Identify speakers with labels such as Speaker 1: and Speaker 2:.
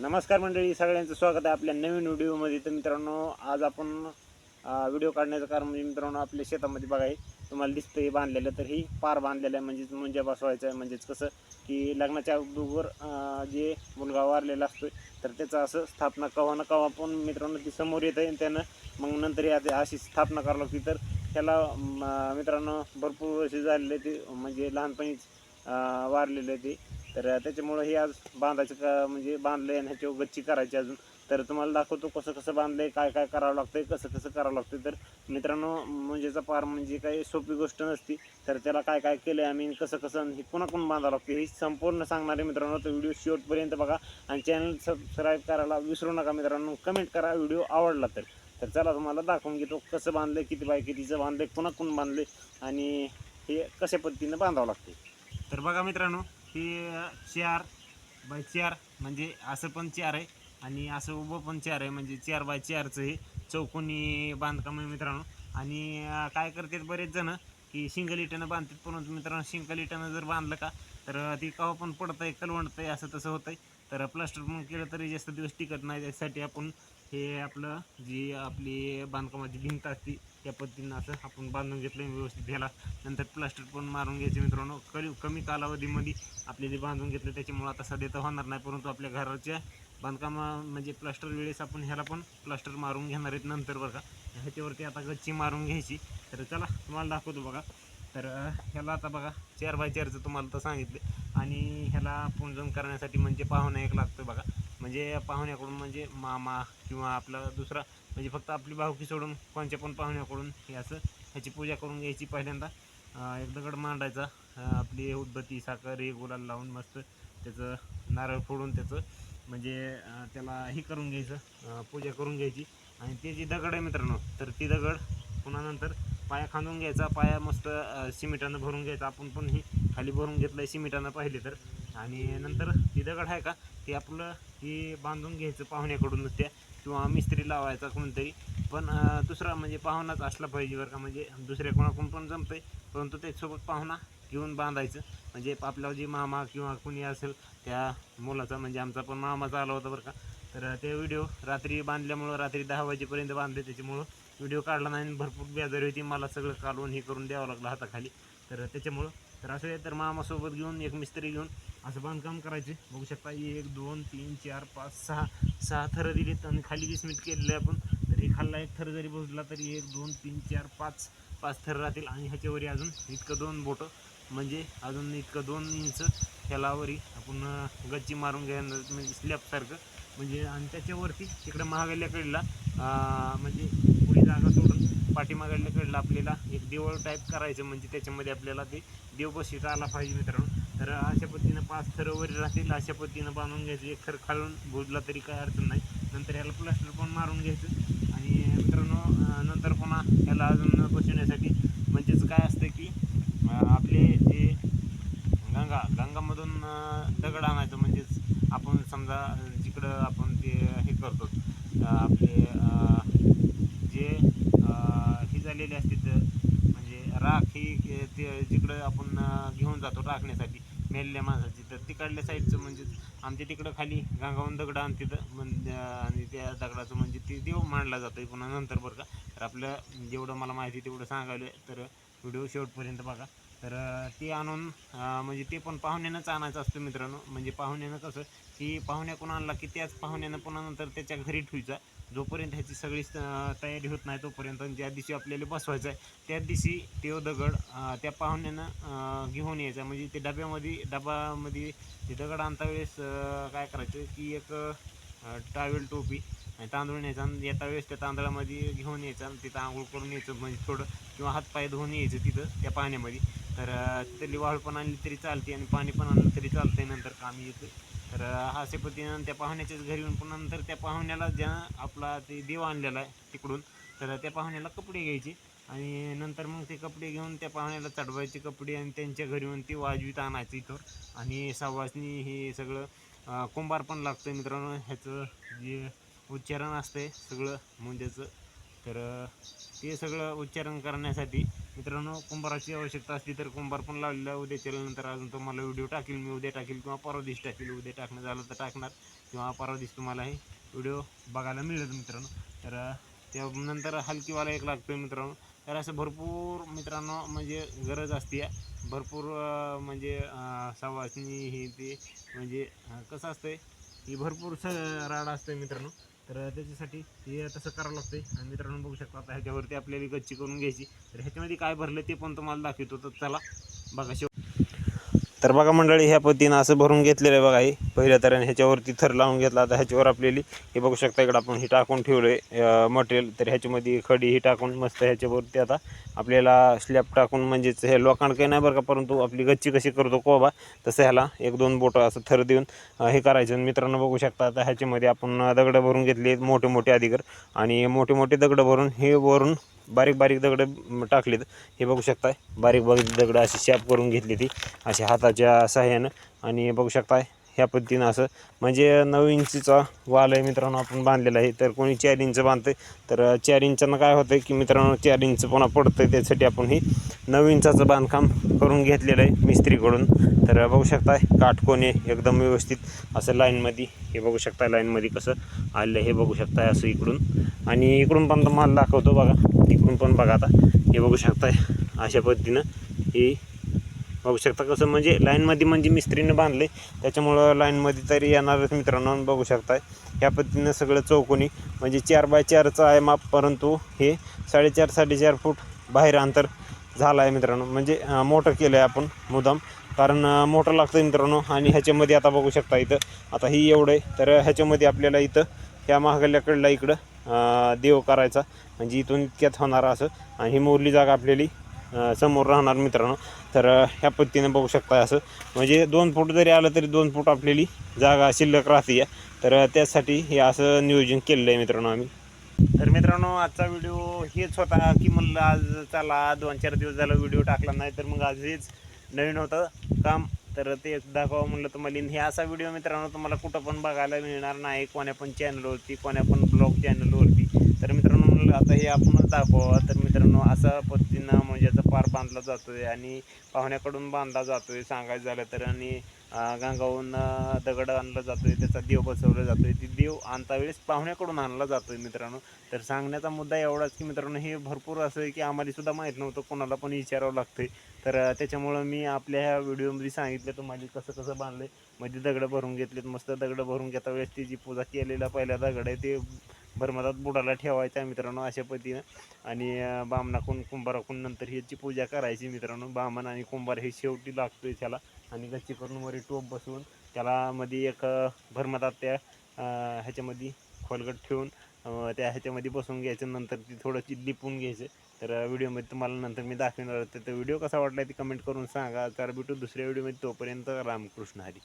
Speaker 1: नमस्कार मंडळी सगळ्यांचं स्वागत आहे आपल्या नवीन व्हिडिओमध्ये. तर मित्रांनो आज आपण व्हिडिओ काढण्याचं कारण म्हणजे मित्रांनो आपल्या शेतामध्ये बघा आहे तुम्हाला दिसतं हे बांधलेलं. तर ही पार बांधलेलं आहे म्हणजेच मुंजा बसवायचं आहे म्हणजेच कसं की लग्नाच्या अगोदर जे मुलगा वारलेला असतो तर त्याचं असं स्थापना कवा ना कवा पण मित्रांनो ती समोर येतं आहे त्यानं मग नंतर या अशी स्थापना करावी लागते. तर त्याला मित्रांनो भरपूर वर्ष झालेले ते म्हणजे लहानपणीच वारलेले ते. तर त्याच्यामुळं हे आज बांधायचं का म्हणजे बांधलंय आणि ह्याच्यावर गच्ची करायची अजून. तर तुम्हाला दाखवतो कसं कसं बांधलंय काय काय करावं लागतंय कसं कसं करावं लागतंय. तर मित्रांनो म्हणजेचा पार म्हणजे काही सोपी गोष्ट नसती. तर त्याला काय काय केलं आहे आम्ही कसं कसं हे पुन्हा कोण बांधावं लागते हे संपूर्ण सांगणारे मित्रांनो तर व्हिडिओ शेवटपर्यंत बघा. आणि चॅनल सबस्क्राईब करायला विसरू नका मित्रांनो. कमेंट करा व्हिडिओ आवडला तर. तर चला तुम्हाला दाखवून घेतो कसं बांधलंय किती बाय कितीचं बांधलंय पुन्हा कोण बांधलंय. आणि हे कशा पद्धतीनं बांधावं लागते तर बघा मित्रांनो हे चार बाय चार म्हणजे असं पण चार आहे आणि असं उभं पण चार आहे म्हणजे चार बाय चारचं हे चौकोनी बांधकाम आहे मित्रांनो. आणि काय करतात बरेच जण की शिंगल इटानं बांधतात. परंतु मित्रांनो शिंगल इटानं जर बांधलं का तर ती कवा पण पडत आहे कलवंडत आहे असं तसं होतं आहे तर प्लास्टर पण केलं तरी जास्त दिवस टिकत नाही. त्यासाठी आपण हे आपलं जी आपली बांधकामाची भिंत असते त्या पद्धतीनं असं आपण बांधून घेतलं व्यवस्थित घ्यायला. नंतर प्लास्टर पण मारून घ्यायचे मित्रांनो. कमी कमी कालावधीमध्ये आपले जे बांधून घेतलं त्याच्यामुळं आता सध्या तर होणार नाही परंतु आपल्या घराच्या बांधकामा म्हणजे प्लास्टर वेळेस आपण ह्याला पण प्लास्टर मारून घेणार आहेत नंतर बघा ह्याच्यावरती आता गच्ची मारून घ्यायची. तर चला तुम्हाला दाखवतो बघा. तर ह्याला आता बघा चार बाय चारचं तुम्हाला तर सांगितलं. आणि ह्याला पुंजन करण्यासाठी म्हणजे पाहुणा एक लागतो बघा. म्हणजे पाहुण्याकडून म्हणजे मामा किंवा आपला दुसरा म्हणजे फक्त आपली भावकी सोडून कोणच्या पण पाहुण्याकडून हे असं ह्याची पूजा करून घ्यायची पहिल्यांदा. एक दगड मांडायचा आपली उदबत्ती साखर हे गुलाल लावून मस्त त्याचं नारळ फोडून त्याचं म्हणजे त्याला हे करून घ्यायचं पूजा करून घ्यायची. आणि ते जी दगड आहे मित्रांनो तर ती दगड पुन्हा नंतर पाया खांदून घ्यायचा. पाया मस्त सिमेंटानं भरून घ्यायचा. आपण पण ही खाली भरून घेतलं आहे सिमेंटानं पाहिले तर. आणि नंतर ती दगड आहे का ते आपलं ही बांधून घ्यायचं पाहुण्याकडूनच त्या किंवा मिस्त्री लावायचा कोणतरी. पण दुसरा म्हणजे पाहुणाच असला पाहिजे बरं का म्हणजे दुसऱ्या कोणाकडून पण जमतंय. परंतु त्याच्यासोबत पाहुणा घेऊन बांधायचं. म्हणजे आपला जे मामा किंवा कुणी असेल त्या मुलाचा म्हणजे आमचा पण मामाचा आला होता बरं का. तर ते व्हिडिओ रात्री बांधल्यामुळं रात्री दहा वाजेपर्यंत बांधले त्याच्यामुळं व्हिडिओ काढला नाही आणि भरपूर बेजारी होती. मला सगळं काढून हे करून द्यावं लागलं हाताखाली. तर त्याच्यामुळं तर असं आहे तर मामासोबत घेऊन एक मिस्त्री घेऊन असं बांधकाम करायचे. बघू शकता एक दोन तीन चार पाच सहा सहा थरं दिलीत आणि खाली वीस मिनिट केलेले आपण. तर हे खाल्ला एक थर जरी पोहोचला तरी एक दोन तीन चार पाच पाच थर राहतील आणि ह्याच्यावरी अजून इतकं दोन बोटं. म्हणजे अजून इतकं दोन इंच ह्यालावरी आपण गच्ची मारून घ्यायला म्हणजे स्लॅबसारखं म्हणजे आणि त्याच्यावरती तिकडं महागल्याकडला म्हणजे पाठीमागल्याकडला आपल्याला. एक देवळ टाईप करायचं म्हणजे त्याच्यामध्ये आपल्याला ते देव बसविता आला पाहिजे मित्रांनो. तर अशा पद्धतीनं पाच थर वगैरे राहतील. अशा पद्धतीनं बांधून घ्यायचं. एक थर खालून भुजला तरी काय अडचण नाही. नंतर याला प्लास्टर पण मारून घ्यायचं. आणि मित्रांनो नंतर पुन्हा याला अजून बसवण्यासाठी म्हणजेच काय असतं की अं, आपले जे गंगा गंगामधून अं, दगड आणायचं म्हणजेच आपण समजा अं, जिकडं आपण ते हे करतो अं, आपले अं, जे अं, हे असते म्हणजे राख ही ते जिकडं आपण घेऊन जातो राखण्यासाठी मेलेल्या माणसाची तर तिकडल्या साईडचं म्हणजे आमच्या तिकडं खाली गंगावून दगड आणि तिथं आणि त्या दगडाचं म्हणजे ते देव मांडला जातो पुन्हा नंतर बरं का. तर आपलं जेवढं मला माहिती तेवढं सांगायला तर व्हिडिओ शेवटपर्यंत बघा. तर ते आणून म्हणजे ते पण पाहुण्यानंच आणायचं असतं मित्रांनो. म्हणजे पाहुण्यानं कसं की पाहुण्याकडून आणला की त्याच पाहुण्यानं पुन्हा नंतर त्याच्या घरी ठेवायचा. जोपर्यंत ह्याची सगळी तयारी होत नाही तोपर्यंत ज्या दिवशी आपल्याला बसवायचं आहे त्याच दिवशी ते दगड त्या पाहुण्यानं घेऊन यायचा. म्हणजे ते डब्यामध्ये डबामध्ये ते दगड आणता वेळेस काय करायचं की एक टावेल टोपी आणि तांदूळ न्यायचा आणि येता वेळेस त्या तांदळामध्ये घेऊन यायचा आणि तिथं आंघोळ करून यायचं. म्हणजे थोडं किंवा हातपाय धुवून यायचं तिथं त्या पाण्यामध्ये. तर तिथली वाळू पण आणली तरी चालते आणि पाणी पण आणलं तरी चालते नंतर कामी येतं तर अं, हा पद्धतीनं त्या पाहुण्याच्याच घरी येऊन पुन्हा नंतर त्या पाहुण्याला ज्या आपला ते देव आणलेला आहे तिकडून तर त्या पाहुण्याला कपडे घ्यायचे आणि नंतर मग ते कपडे घेऊन त्या पाहुण्याला चढवायचे कपडे आणि त्यांच्या घरी येऊन ते वाजवीत आणायचं इथं. आणि सवासनी हे सगळं कुंभार पण लागतं मित्रांनो. ह्याचं जे उच्चारण असतंय सगळं मुंज्याचं. तर ते सगळं उच्चारण करण्यासाठी मित्रांनो कुंभाराची आवश्यकता असली तर कुंभार पण लावलेला आहे. उद्या केल्यानंतर अजून तुम्हाला व्हिडिओ टाकेल मी. उद्या टाकेल किंवा परवा दिवशी टाकेल. उद्या टाकणं झालं तर टाकणार किंवा परवा दिवशी तुम्हाला हे व्हिडिओ बघायला मिळेल मित्रांनो. तर त्यानंतर हलकीवाला एक लागतो आहे मित्रांनो. तर असं भरपूर मित्रांनो म्हणजे गरज असते. भरपूर म्हणजे अं, सवासणी ते म्हणजे कसं कसं आहे ही भरपूर स राड असतंय मित्रांनो. तर त्याच्यासाठी हे तसं करावं लागतंय. आणि मित्रांनो बघू शकता आता ह्याच्यावरती आपल्याला गच्ची करून घ्यायची. तर ह्याच्यामध्ये काय भरलं ते पण तुम्हाला दाखवतो. तर चला बघा शेव तर बघा मंडळी ह्या पद्धतीनं असं भरून घेतलेलं आहे बघा हे. पहिल्या तऱ्हेने ह्याच्यावरती थर लावून घेतला आता ह्याच्यावर आपल्याली हे बघू शकता इकडं आपण हे टाकून ठेवलं आहे मटेरियल. तर ह्याच्यामध्ये खडी ही टाकून मस्त ह्याच्यावरती आता आपल्याला स्लॅब टाकून म्हणजेच हे लोकांना काही नाही बरं का परंतु आपली गच्ची कशी करतो कोबा तसं ह्याला एक दोन बोटं असं थर देऊन हे करायचं. मित्रांनो बघू शकता आता ह्याच्यामध्ये आपण दगडं भरून घेतली आहेत मोठे मोठे अधिकार. आणि मोठे मोठे दगडं भरून हे भरून बारीक बारीक दगडं टाकलीत. हे बघू शकताय. बारीक बारीक दगडं अशी शॅप करून घेतली ती. अशी हाताच्या सहाय्यानं. आणि बघू शकताय. ह्या पद्धतीनं असं. म्हणजे नऊ इंचचा वाल आहे मित्रांनो आपण बांधलेला आहे. तर कोणी चार इंच बांधतं तर चार इंचानं काय होतं की मित्रांनो चार इंच पुन्हा आहे त्यासाठी आपण ही नऊ इंचाचं बांधकाम करून घेतलेलं आहे मिस्त्रीकडून. तर बघू शकताय काटकोने एकदम व्यवस्थित. असं लाईनमध्ये हे बघू शकता लाईनमध्ये कसं आलेलं आहे हे बघू शकताय असं इकडून. आणि इकडून पण माल दाखवतो बघा इकडून पण बघा आता. हे बघू शकताय अशा पद्धतीनं हे बघू शकता कसं म्हणजे लाईनमध्ये म्हणजे मिस्त्रीनं बांधले त्याच्यामुळं लाईनमध्ये तरी येणारच मित्रांनो बघू शकताय. ह्या पद्धतीनं सगळं चौकोनी म्हणजे चार बाय चारचं आहे माप परंतु हे साडेचार साडेचार फूट बाहेर अंतर झालं आहे मित्रांनो. म्हणजे मोटर मोठं केलं आहे आपण मुदाम कारण मोटर मोठं लागतं मित्रांनो आणि ह्याच्यामध्ये आता बघू शकता इथं आता ही एवढं आहे. तर ह्याच्यामध्ये आपल्याला इथं ह्या महागल्याकडला इकडं देव करायचा. म्हणजे इथून इतक्यात होणार असं. आणि ही मोरली जागा आपल्याली समोर राहणार मित्रांनो. तर ह्या पद्धतीनं बघू शकता असं. म्हणजे दोन फूट जरी आलं तरी दोन फूट आपल्याली जागा शिल्लक राहते तर त्यासाठी हे असं नियोजन केलेलं आहे मित्रांनो आम्ही. तर मित्रांनो आजचा व्हिडिओ हेच होता की म्हणलं आज चला दोन चार दिवस झाला व्हिडिओ टाकला नाही तर मग आज हेच नवीन होतं काम. तर ते दाखवा म्हणलं तुम्हाला. आणि हे असा व्हिडिओ मित्रांनो तुम्हाला कुठं पण बघायला मिळणार नाही. कोण्या पण चॅनलवरती कोण्या पण ब्लॉग चॅनलवरती तर मित्रांनो म्हणून आता हे आपणच दाखवावं. तर मित्रांनो असा पद्धतीनं म्हणजे याचा पार बांधला जातो आहे आणि पाहुण्याकडून बांधला जातो आहे सांगायचं झालं तर. आणि अं, गंगावून दगड आणला जातोय त्याचा देव बसवला आहे ती देव आणता वेळेस पाहुण्याकडून आणला जातो आहे मित्रांनो. तर सांगण्याचा मुद्दा एवढाच की मित्रांनो हे भरपूर असं आहे की आम्हालासुद्धा माहीत नव्हतं कोणाला पण विचारावं लागतं आहे तर त्याच्यामुळं मी आपल्या ह्या व्हिडिओमध्ये सांगितलं तुम्हाला कसं कसं बांधलं आहे मध्ये दगडं भरून घेतलेत मस्त दगडं भरून घेता वेळेस ती जी पूजा केलेला पहिला दगड आहे ते भरमतात बुडाला ठेवायचा मित्रांनो अशा पद्धतीनं. आणि बामणाकून कुंभाराकून नंतर ह्याची पूजा करायची मित्रांनो. बामण आणि कुंभार हे शेवटी लागतोय त्याला. आणि गच्ची करून वरी टोप बसवून त्याला मध्ये एक भरमतात त्या ह्याच्यामध्ये खोलगट ठेवून त्या ह्याच्यामध्ये बसवून घ्यायचं. नंतर ती थोडं लिपून घ्यायचं. तर व्हिडिओमध्ये तुम्हाला नंतर मी दाखवणार तर व्हिडिओ कसा वाटला ते कमेंट करून सांगा. तर भेटू दुसऱ्या व्हिडिओमध्ये. तोपर्यंत रामकृष्ण हरी.